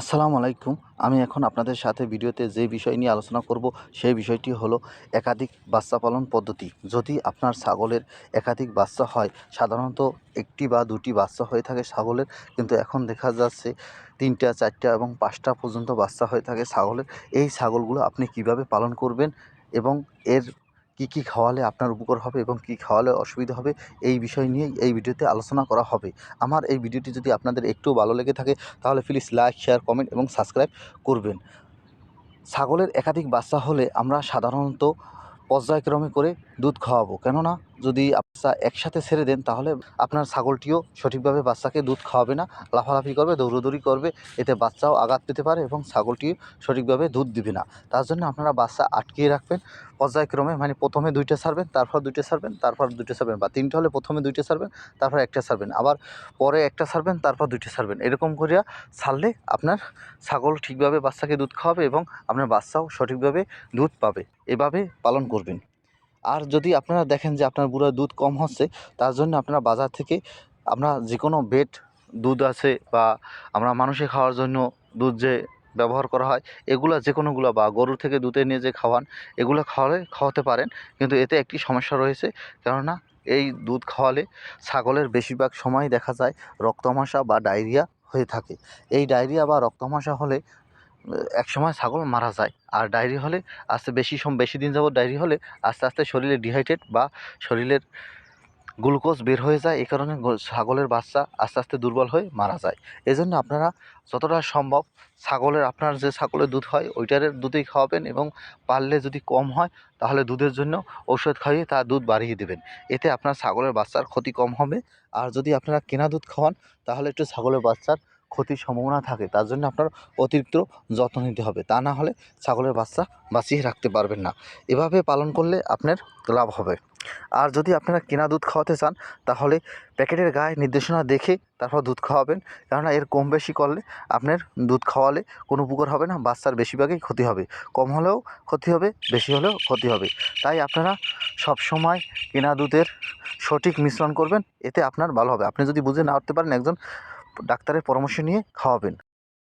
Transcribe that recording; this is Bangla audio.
আসসালামু আলাইকুম। আমি এখন আপনাদের সাথে ভিডিওতে যে বিষয় নিয়ে আলোচনা করব, সেই বিষয়টি হলো একাধিক বাচ্চা পালন পদ্ধতি। যদি আপনার ছাগলের একাধিক বাচ্চা হয়, সাধারণত একটি বা দুটি বাচ্চা হয়ে থাকে ছাগলের, কিন্তু এখন দেখা যাচ্ছে তিনটা, চারটা এবং পাঁচটা পর্যন্ত বাচ্চা হয়ে থাকে ছাগলের। এই ছাগলগুলো আপনি কীভাবে পালন করবেন এবং এর কী কী খাওয়ালে আপনার উপকার হবে এবং কী খাওয়ালে অসুবিধা হবে, এই বিষয় নিয়েই এই ভিডিওতে আলোচনা করা হবে। আমার এই ভিডিওটি যদি আপনাদের একটুও ভালো লেগে থাকে, তাহলে প্লিজ লাইক শেয়ার কমেন্ট এবং সাবস্ক্রাইব করবেন। ছাগলের একাধিক বাচ্চা হলে আমরা সাধারণত পর্যায়ক্রমে করে দুধ খাওয়াবো। কেননা যদি বাচ্চা একসাথে ছেড়ে দেন, তাহলে আপনার ছাগলটিও সঠিকভাবে বাচ্চাকে দুধ খাওয়াবে না, লাফালাফি করবে, দৌড়োদৌড়ি করবে, এতে বাচ্চাও আঘাত পেতে পারে এবং ছাগলটিও সঠিকভাবে দুধ দিবে না। তার জন্য আপনারা বাচ্চা আটকিয়ে রাখবেন, পর্যায়ক্রমে মানে প্রথমে দুইটা ছাড়বেন, তারপর দুইটা ছাড়বেন, তারপর দুইটা ছাড়বেন বা তিনটা হলে প্রথমে দুইটা ছাড়বেন, তারপর একটা ছাড়বেন, আবার পরে একটা ছাড়বেন, তারপর দুইটা ছাড়বেন। এরকম করিয়া ছাড়লে আপনার ছাগল ঠিকভাবে বাচ্চাকে দুধ খাওয়াবে এবং আপনার বাচ্চাও সঠিকভাবে দুধ পাবে। এভাবে পালন করবেন। আর যদি আপনারা দেখেন যে আপনার বুড়োর দুধ কম হচ্ছে, তার জন্য আপনারা বাজার থেকে আমরা যে কোনো বেড দুধ আছে বা আমরা মানুষে খাওয়ার জন্য দুধ যে ব্যবহার করা হয়, এগুলো যে কোনোগুলো বা গরুর থেকে দুধে নিয়ে যে খাওয়ান, এগুলো খাওয়ালে খাওয়াতে পারেন। কিন্তু এতে একটি সমস্যা রয়েছে, কেননা এই দুধ খাওয়ালে ছাগলের বেশিরভাগ সময় দেখা যায় রক্তমাশা বা ডায়রিয়া হয়ে থাকে। এই ডায়রিয়া বা রক্তমাশা হলে একসময় ছাগল মারা যায়। আর ডায়রি হলে আস্তে বেশি সম, বেশি দিন যাবত ডায়রি হলে আস্তে আস্তে শরীরে ডিহাইড্রেট বা শরীরের গ্লুকোজ বের হয়ে যায়। এই কারণে ছাগলের বাচ্চা আস্তে আস্তে দুর্বল হয়ে মারা যায়। এজন্য আপনারা যতটা সম্ভব ছাগলের, আপনার যে ছাগলের দুধ হয় ওইটার দুধেই খাওয়াবেন এবং পারলে যদি কম হয়, তাহলে দুধের জন্য ঔষধ খাইয়ে তার দুধ বাড়িয়ে দেবেন। এতে আপনার ছাগলের বাচ্চার ক্ষতি কম হবে। আর যদি আপনারা কেনা দুধ খাওয়ান, তাহলে একটু ছাগলের বাচ্চার ক্ষতির সম্ভাবনা থাকে, তার জন্য আপনার অতিরিক্ত যত্ন নিতে হবে। তা না হলে ছাগলের বাচ্চা বাঁচিয়ে রাখতে পারবেন না। এভাবে পালন করলে আপনার লাভ হবে। আর যদি আপনারা কেনা দুধ খাওয়াতে চান, তাহলে প্যাকেটের গায়ে নির্দেশনা দেখে তারপর দুধ খাওয়াবেন। কেননা এর কম বেশি করলে আপনার দুধ খাওয়ালে কোনো উপকার হবে না, বাচ্চার বেশিরভাগই ক্ষতি হবে। কম হলেও ক্ষতি হবে, বেশি হলেও ক্ষতি হবে। তাই আপনারা সব সময় কেনা দুধের সঠিক মিশ্রণ করবেন, এতে আপনার ভালো হবে। আপনি যদি বুঝে না উঠতে পারেন একজন ডাক্তারের পরামর্শ নিয়ে খাওয়াবেন।